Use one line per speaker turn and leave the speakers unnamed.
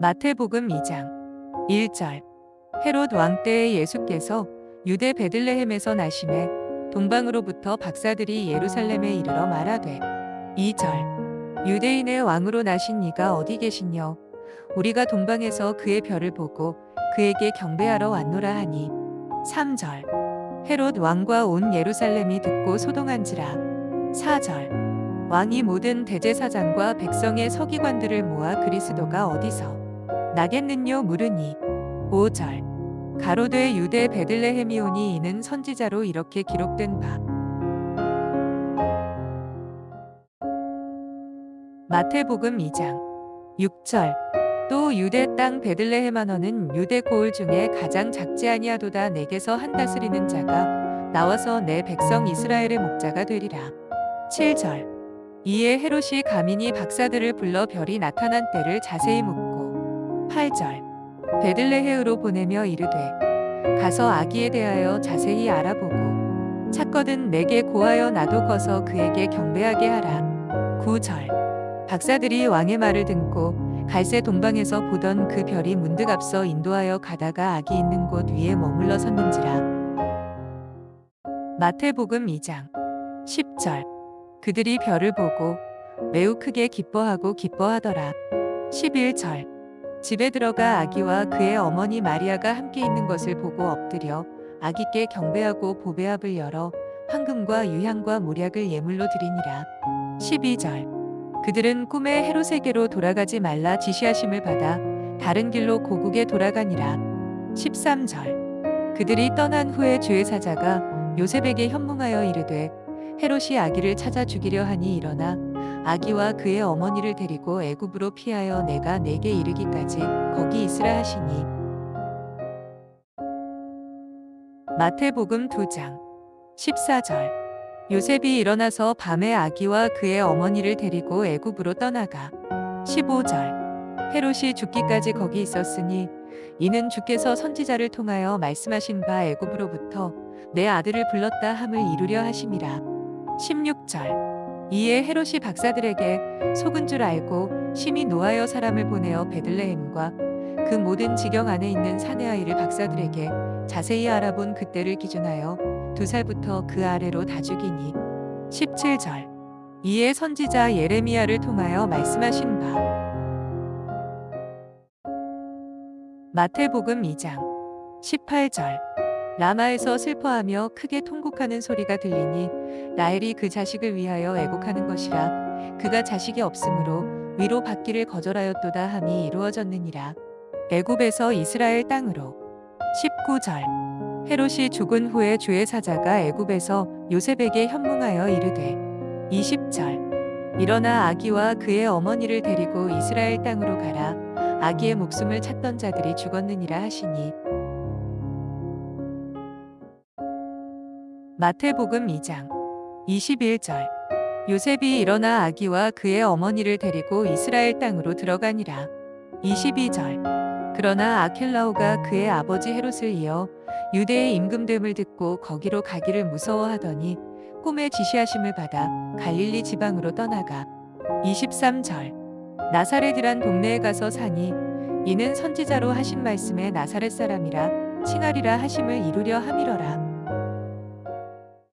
마태복음 2장 1절. 헤롯 왕 때에 예수께서 유대 베들레헴에서 나심에 동방으로부터 박사들이 예루살렘에 이르러 말하되 2절. 유대인의 왕으로 나신 이가 어디 계시뇨? 우리가 동방에서 그의 별을 보고 그에게 경배하러 왔노라 하니. 3절. 헤롯 왕과 온 예루살렘이 듣고 소동한지라. 4절. 왕이 모든 대제사장과 백성의 서기관들을 모아 그리스도가 어디서 나겠느뇨 물으니. 5절. 가로되 유대 베들레헴이오니 이는 선지자로 이렇게 기록된 바. 마태복음 2장. 6절. 또 유대 땅 베들레헴하너는 유대 고을 중에 가장 작지 아니하도다 내게서 한 다스리는 자가 나와서 내 백성 이스라엘의 목자가 되리라. 7절. 이에 헤롯이 가민이 박사들을 불러 별이 나타난 때를 자세히 묻고 8절. 베들레헴으로 보내며 이르되 가서 아기에 대하여 자세히 알아보고 찾거든 내게 고하여 나도 거서 그에게 경배하게 하라. 9절. 박사들이 왕의 말을 듣고 갈새 동방에서 보던 그 별이 문득 앞서 인도하여 가다가 아기 있는 곳 위에 머물러 섰는지라. 마태복음 2장. 10절. 그들이 별을 보고 매우 크게 기뻐하고 기뻐하더라. 11절 집에 들어가 아기와 그의 어머니 마리아가 함께 있는 것을 보고 엎드려 아기께 경배하고 보배합을 열어 황금과 유향과 모략을 예물로 드리니라. 12절. 그들은 꿈에 헤롯에게로 돌아가지 말라 지시하심을 받아 다른 길로 고국에 돌아가니라. 13절. 그들이 떠난 후에 주의 사자가 요셉에게 현몽하여 이르되 헤롯이 아기를 찾아 죽이려 하니 일어나 아기와 그의 어머니를 데리고 애굽으로 피하여 내가 내게 이르기까지 거기 있으라 하시니. 마태복음 2장 14절. 요셉이 일어나서 밤에 아기와 그의 어머니를 데리고 애굽으로 떠나가 15절. 헤롯이 죽기까지 거기 있었으니 이는 주께서 선지자를 통하여 말씀하신 바 애굽으로부터 내 아들을 불렀다 함을 이루려 하심이라. 16절 이에 헤롯이 박사들에게 속은 줄 알고 심히 노하여 사람을 보내어 베들레헴과 그 모든 지경 안에 있는 사내 아이를 박사들에게 자세히 알아본 그때를 기준하여 두 살부터 그 아래로 다 죽이니. 17절. 이에 선지자 예레미야를 통하여 말씀하신 바. 마태복음 2장. 18절 라마에서 슬퍼하며 크게 통곡하는 소리가 들리니 라헬이 그 자식을 위하여 애곡하는 것이라 그가 자식이 없으므로 위로 받기를 거절하였도다 함이 이루어졌느니라. 애굽에서 이스라엘 땅으로. 19절. 헤롯이 죽은 후에 주의 사자가 애굽에서 요셉에게 현몽하여 이르되 20절. 일어나 아기와 그의 어머니를 데리고 이스라엘 땅으로 가라. 아기의 목숨을 찾던 자들이 죽었느니라 하시니 마태복음 2장 21절. 요셉이 일어나 아기와 그의 어머니를 데리고 이스라엘 땅으로 들어가니라. 22절. 그러나 아킬라오가 그의 아버지 헤롯을 이어 유대의 임금됨을 듣고 거기로 가기를 무서워하더니 꿈에 지시하심을 받아 갈릴리 지방으로 떠나가. 23절. 나사렛이란 동네에 가서 사니 이는 선지자로 하신 말씀에 나사렛 사람이라 칭하리라 하심을 이루려 함이러라